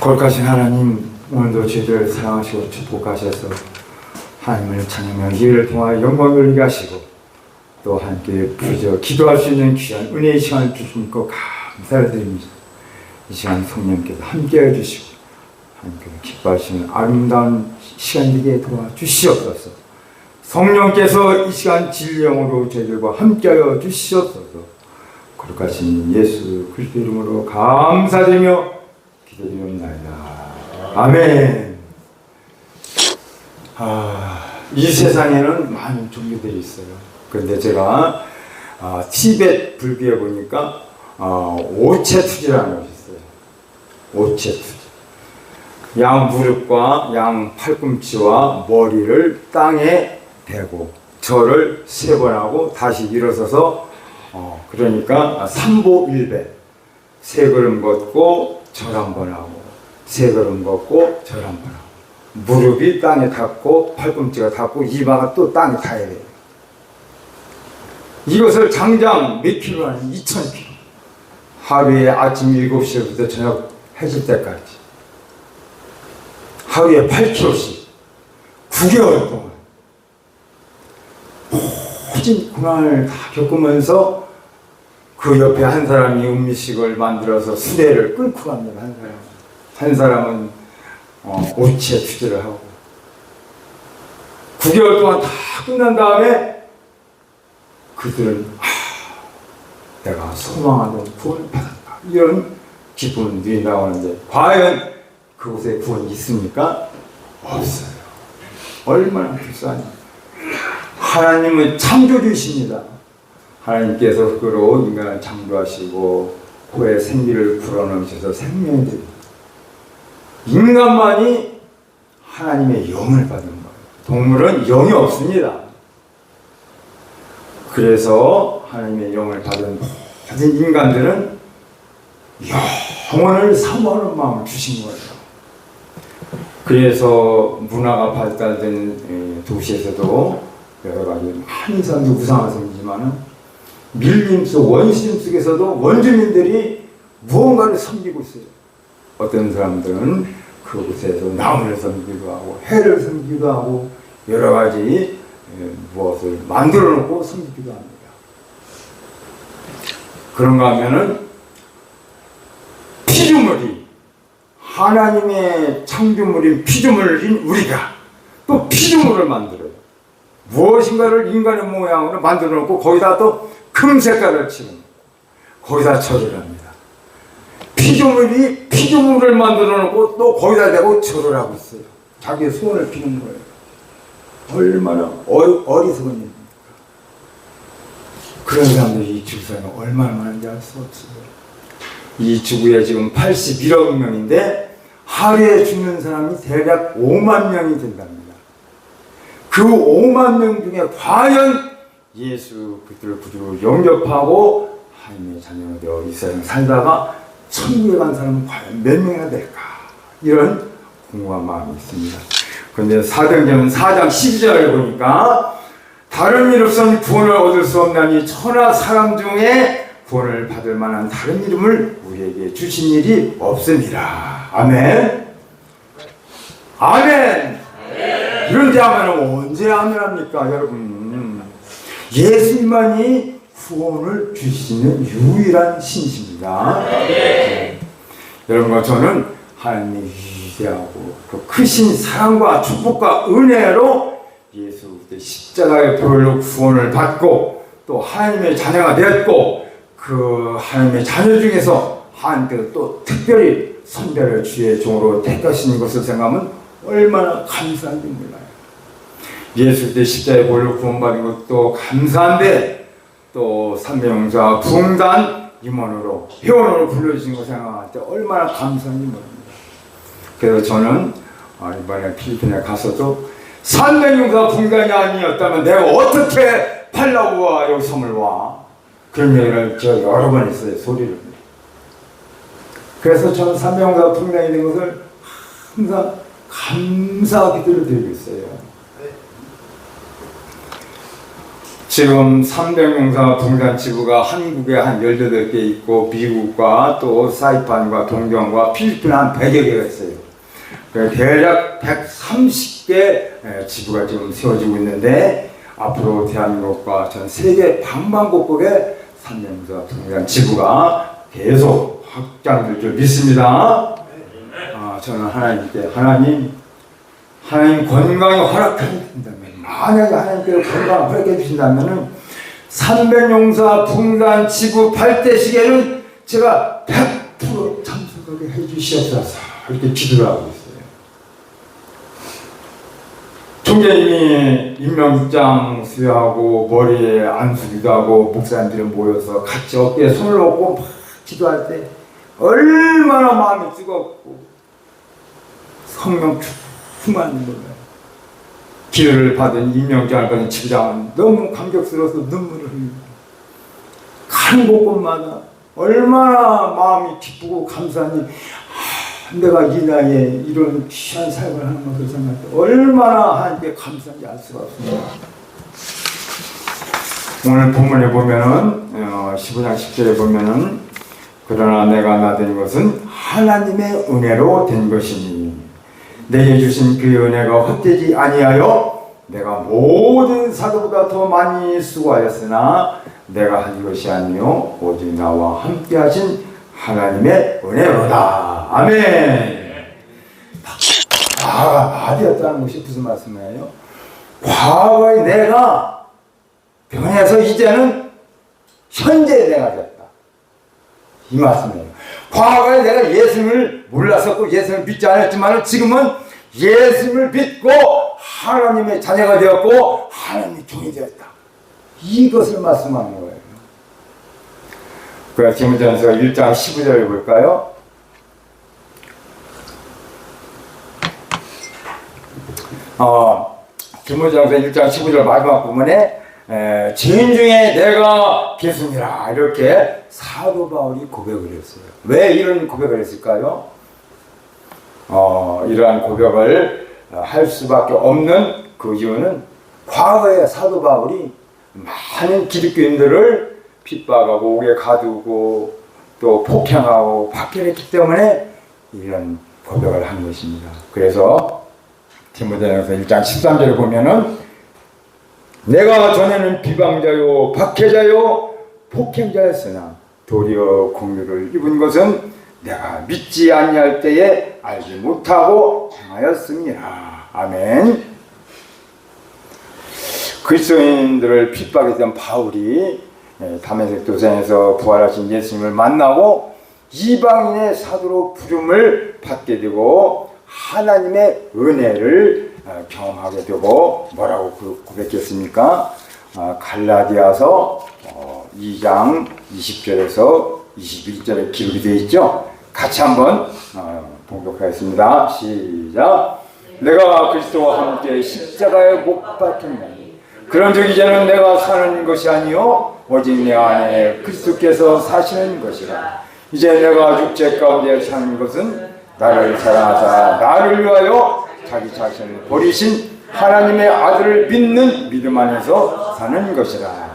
거룩하신 하나님 오늘도 저희들을 사랑하시고 축복하셔서 하나님을 찬양하며 이를 통하여 영광을 돌리게 하시고 또 함께 부르짖어 기도할 수 있는 귀한 은혜의 시간을 주신 것 감사를 드립니다. 이 시간 성령께서 함께해 주시고 함께 기뻐하시는 아름다운 시간 되게 도와주시옵소서 성령께서 이 시간 진령으로 저희들과 함께하여 주시옵소서 거룩하신 예수 그리스도 이름으로 감사드리며 기도드립니다. 아멘. 아, 이 세상에는 많은 종교들이 있어요. 그런데 제가 아, 티벳 불교에 보니까 아, 오체투지라는 것이 있어요. 오체투지. 양 무릎과 양 팔꿈치와 머리를 땅에 대고 절을 세 번 하고 다시 일어서서 어, 그러니까 삼보일배. 세 걸음 걷고 절 한 번 하고 세 걸음 걷고 절 한 번 하고. 무릎이 땅에 닿고 팔꿈치가 닿고 이마가 또 땅에 닿아야 돼요. 이것을 장장 몇 킬로 하는 2천 킬로. 하루에 아침 7시부터 저녁 해질 때까지. 하루에 8킬로씩. 9개월 동안. 모진 고난을 다 겪으면서 그 옆에 한 사람이 음식을 만들어서 수레를 끌고 갑니다. 한 사람. 한 사람은 어, 오치에 투자를 하고 9개월 동안 다 끝난 다음에 그들은 아, 내가 소망하는 구원을 받았다. 이런 기쁨을 누린다고 하는데 과연 그곳에 구원이 있습니까? 없어요. 얼마나 불쌍해. 하나님은 창조주이십니다. 하나님께서 흙으로 인간을 창조하시고 코에 생기를 불어넣으셔서 생명이 됩니다. 인간만이 하나님의 영을 받은 거예요. 동물은 영이 없습니다. 그래서 하나님의 영을 받은 모든 인간들은 영혼을 사모하는 마음을 주신 거예요. 그래서 문화가 발달된 에, 도시에서도 여러 가지 많은 사람들이 우상을 섬기지만은 밀림 속 원심 속에서도 원주민들이 무언가를 섬기고 있어요. 어떤 사람들은 그곳에서 나무를 섬기기도 하고 해를 섬기기도 하고 여러 가지 에, 무엇을 만들어 놓고 섬기기도 합니다. 그런가 하면은 피조물이 하나님의 창조물인 피조물인 우리가 또 피조물을 만들어요. 무엇인가를 인간의 모양으로 만들어 놓고 거기다 또 금색깔을 칠는 거기다 절을 합니다. 피조물이 피조물을 만들어 놓고 또 거기다 대고 절을 하고 있어요. 자기의 소원을 비는 거예요. 얼마나 어, 어리석은 일입니까? 그런 사람들이 이 지구상에 얼마나 많은지 알 수 없어요. 이 지구에 지금 81억 명인데 하루에 죽는 사람이 대략 5만 명이 된답니다. 그 5만 명 중에 과연 예수 그들을 구주로 영접하고 하나님의 자녀가 되어 이 세상 살다가 천국에 간 사람은 과연 몇 명이나 될까? 이런 궁금한 마음이 있습니다. 그런데 사도행전 4장 12절을 보니까 다른 이로선 구원을 얻을 수 없나니 천하 사람 중에 구원을 받을 만한 다른 이름을 우리에게 주신 일이 없습니다. 아멘. 아멘. 이런데 하면 언제 아멘 합니까, 여러분? 예수님만이 구원을 주시는 유일한 신이십니다. 네. 여러분과 저는 하나님의 위대하고 그 크신 사랑과 축복과 은혜로 예수 십자가의 보혈로 구원을 받고 또 하나님의 자녀가 되었고 그 하나님의 자녀 중에서 하나님께서 또 특별히 선별의 주의 종으로 택하신 것을 생각하면 얼마나 감사한지 몰라요. 예수 그리스도의 십자가의 보혈로 구원받은 것도 감사한데 또 삼명자 붕단 임원으로 회원으로 불러주신 거 생각할 때 얼마나 감사한지 모릅니다. 그래서 저는 아, 이번에 필리핀에 가서도 산명용사 붕단이 아니었다면 내가 어떻게 팔라고 와 여기 섬을 와? 그런 얘기를 제가 여러 번 했어요, 소리를. 그래서 저는 산명용사 붕단이 된 것을 항상 감사 기도를 드리고 있어요. 지금 300용사 붕단 지부가 한국에 한 18개 있고 미국과 또 사이판과 동경과 필리핀 한 100여 개가 있어요. 그 대략 130개 지부가 지금 세워지고 있는데 앞으로 대한민국과 전 세계 방방곡곡에 300용사 붕단 지부가 계속 확장될 줄 믿습니다. 아, 저는 하나님께 하나님 하나님 건강이 허락해주신다면 만약에 하나님께서 건강 허락해 주신다면은 300용사 붕단 지구 8대 시계는 제가 100% 참석하게 해 주시옵소서 이렇게 기도를 하고 있어요. 총재님이 임명장 수여하고 머리에 안수기도 하고 목사님들이 모여서 같이 어깨에 손을 얹고 막 기도할 때 얼마나 마음이 뜨겁고 성령 충만한 거예요. 기회를 받은 임명장을 받은 지부장은 너무 감격스러워서 눈물을. 가는 곳곳마다 얼마나 마음이 기쁘고 감사하니 아, 내가 이 나이에 이런 귀한 삶을 하는 것을 생각할 때 얼마나 하나님께 감사한지 알 수가 없습니다. 오늘 본문에 보면은 어, 15장 10절에 보면은 그러나 내가 나된 것은 하나님의 은혜로 된 것이니 내게 주신 그 은혜가 헛되지 아니하여 내가 모든 사도보다 더 많이 수고하였으나 내가 한 것이 아니요 오직 나와 함께 하신 하나님의 은혜로다. 아멘. 과거가 바디였다는 것이 무슨 말씀이에요? 과거에 내가 변해서 이제는 현재 내가 됐다. 이 말씀이에요. 과거에 내가 예수님을 몰랐었고 예수님을 믿지 않았지만 지금은 예수님을 믿고 하나님의 자녀가 되었고 하나님의 종이 되었다. 이것을 말씀하는 거예요. 그래서 디모전서 1장 15절을 볼까요? 어, 디모전서 1장 15절 마지막 부분에 에, 죄인 중에 내가 예수니라 이렇게 사도 바울이 고백을 했어요. 왜 이런 고백을 했을까요? 어, 이러한 고백을 할 수밖에 없는 그 이유는 과거에 사도 바울이 많은 기독교인들을 핍박하고 옥에 가두고 또 폭행하고 박해했기 때문에 이런 고백을 한 것입니다. 그래서 디모데전서 1장 13절을 보면은 내가 전에는 비방자요 박해자요 폭행자였으나 도리어 공유를 입은 것은 내가 믿지 아니할 때에 알지 못하고 행하였습니다. 아멘. 그리스도인들을 핍박했던 바울이 예, 다메섹 도상에서 부활하신 예수님을 만나고 이방인의 사도로 부름을 받게 되고 하나님의 은혜를 어, 경험하게 되고 뭐라고 그 고백했습니까? 어, 갈라디아서 어, 2장 20절에서 21절에 기록이 되어 있죠. 같이 한번 어, 봉독하겠습니다. 시작. 내가 그리스도와 함께 십자가에 못 박혔나니 그런즉 이제는 내가 사는 것이 아니요 오직 내 안에 그리스도께서 사시는 것이라. 이제 내가 육체 가운데 사는 것은 나를 사랑하사 나를 위하여 자기 자신을 버리신 하나님의 아들을 믿는 믿음 안에서 사는 것이라.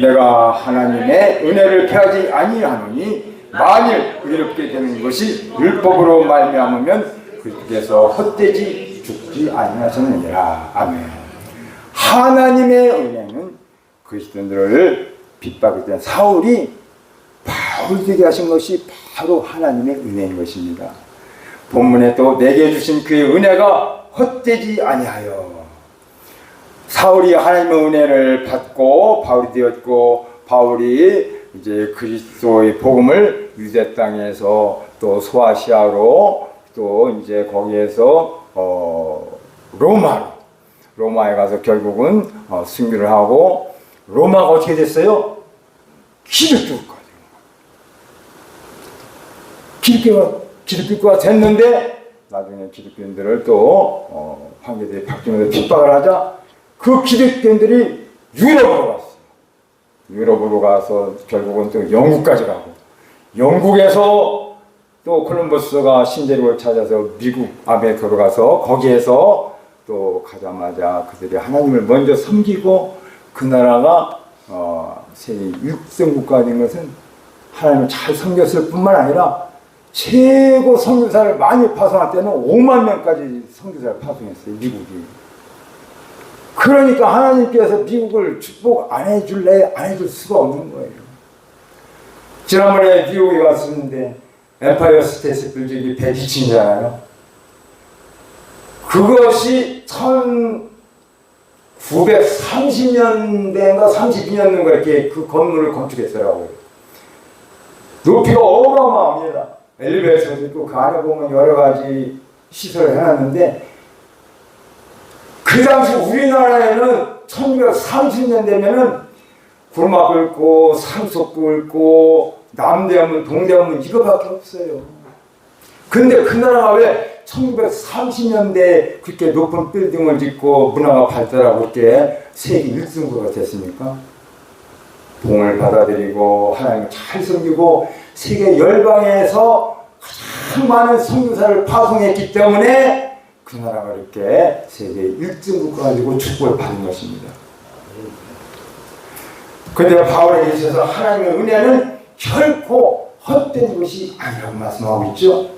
내가 하나님의 은혜를 패하지 아니하노니 만일 의롭게 되는 것이 율법으로 말미암으면 그께서 헛되지 죽지 아니하셨느니라. 아멘. 하나님의 은혜는 그리스도인들을 핍박했던 사울이 바울되게 하신 것이 바로 하나님의 은혜인 것입니다. 본문에 또 내게 주신 그의 은혜가 헛되지 아니하여 사울이 하나님의 은혜를 받고 바울이 되었고 바울이 이제 그리스도의 복음을 유대 땅에서 또 소아시아로 또 이제 거기에서 어 로마로 로마에 가서 결국은 어 승리를 하고 로마가 어떻게 됐어요? 기독교까지 기독교가 기독교가 됐는데 나중에 기독교인들을 또 어, 황제들이 박정희를 핍박을 하자 그 기독교인들이 유럽으로 갔어요. 유럽으로 가서 결국은 또 영국까지 가고 영국에서 또 콜럼버스가 신대륙을 찾아서 미국 아메리카로 가서 거기에서 또 가자마자 그들이 하나님을 먼저 섬기고 그 나라가 어, 세계 1등 국가가 된 것은 하나님을 잘 섬겼을 뿐만 아니라 최고 선교사를 많이 파송할 때는 5만 명까지 선교사를 파송했어요 미국이 그러니까 하나님께서 미국을 축복 안 해줄래 안 해줄 수가 없는 거예요 지난번에 미국에 갔었는데 엠파이어 스테이트 빌딩이 102층이잖아요 그것이 1930년대인가 32년인가 이렇게 그 건물을 건축했더라고요. 높이가 어마어마합니다. 엘리베이터도 있고 그 안에 보면 여러 가지 시설을 해놨는데 그 당시 우리나라에는 1930년 되면은 구르마 긁고 상속 긁고 남대문 동대문 이거밖에 없어요. 근데 그 나라가 왜 1930년대에 그렇게 높은 빌딩을 짓고 문화가 발달하고 이렇게 세계 1등국가 됐습니까? 봉을 받아들이고 하나님을 잘 섬기고 세계 열방에서 가장 많은 선교사를 파송했기 때문에 그 나라가 이렇게 세계 1등 국가 되고 축복을 받은 것입니다. 근데 바울에 있어서 하나님의 은혜는 결코 헛된 것이 아니라고 말씀하고 있죠.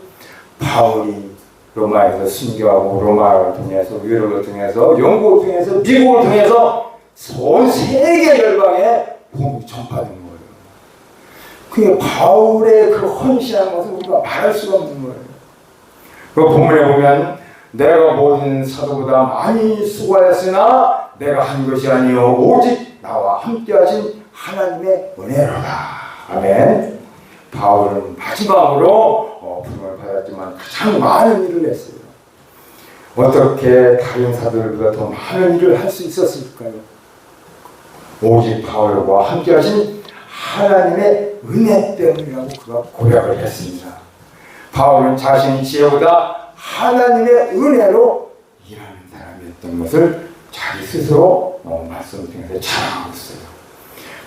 바울이 로마에서 순교하고 로마를 통해서 유럽을 통해서 영국을 통해서 미국을 통해서 전 세계 열방에 복음이 전파된 거예요. 그게 바울의 그 헌신한 것을 우리가 말할 수가 없는 거예요. 그 본문에 보면 내가 모든 사도보다 많이 수고하였으나 내가 한 것이 아니요 오직 나와 함께하신 하나님의 은혜로다. 아멘. 바울은 마지막으로 어, 부름을 받았지만 가장 많은 일을 했어요. 어떻게 다른 사도들보다 더 많은 일을 할 수 있었을까요? 오직 바울과 함께하신 하나님의 은혜 때문이라고 그가 고백을 했습니다. 바울은 자신의 지혜보다 하나님의 은혜로 일하는 사람이었던 것을 자기 스스로 어, 말씀을 통해서 자랑하고 있어요.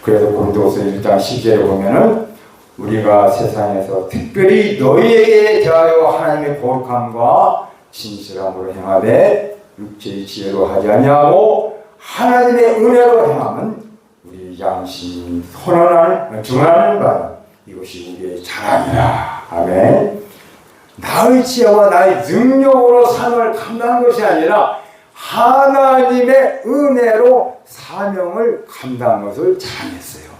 그래서 고린도서 1장 10절에 보면은 우리가 세상에서 특별히 너희에게 대하여 하나님의 거룩함과 진실함으로 행하되 육체의 지혜로 하지 아니하고 하나님의 은혜로 행함은 우리 양심이 선언하는 중하는 바 이것이 우리의 자랑이라 아멘 나의 지혜와 나의 능력으로 삶을 감당한 것이 아니라 하나님의 은혜로 사명을 감당한 것을 자랑했어요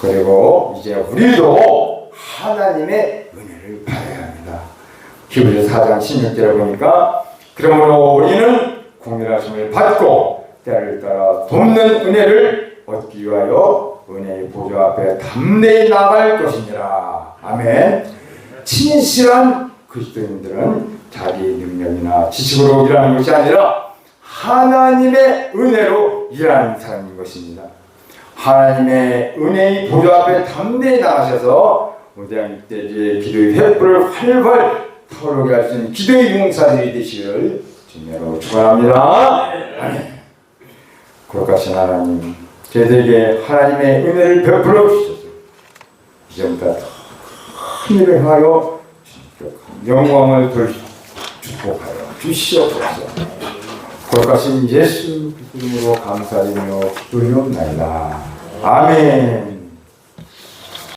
그리고 이제 우리도 하나님의 은혜를 받아야 합니다. 히브리서 4장 16절에 보니까 그러므로 우리는 공일하심을 받고 때를 따라 돕는 은혜를 얻기 위하여 은혜의 보좌 앞에 담대히 나갈 것이니라. 아멘. 진실한 그리스도인들은 자기 능력이나 지식으로 일하는 것이 아니라 하나님의 은혜로 일하는 사람인 것입니다. 하나님의 은혜의 보좌 앞에 담대히 나가셔서 무대한 때에 기도의 횃불을 활활 타오르게 할 수 있는 기도의 용사들이 되시기를 주님으로 축원합니다. 아멘. 거룩하신 하나님, 저희들에게 하나님의 은혜를 베풀어 주셔서 이제부터 큰 일을 행하여 영광을 돌 축복하여 주시옵소서. 거룩하신 예수 그리스도로 감사드리며 기도리옵나이다. 아멘.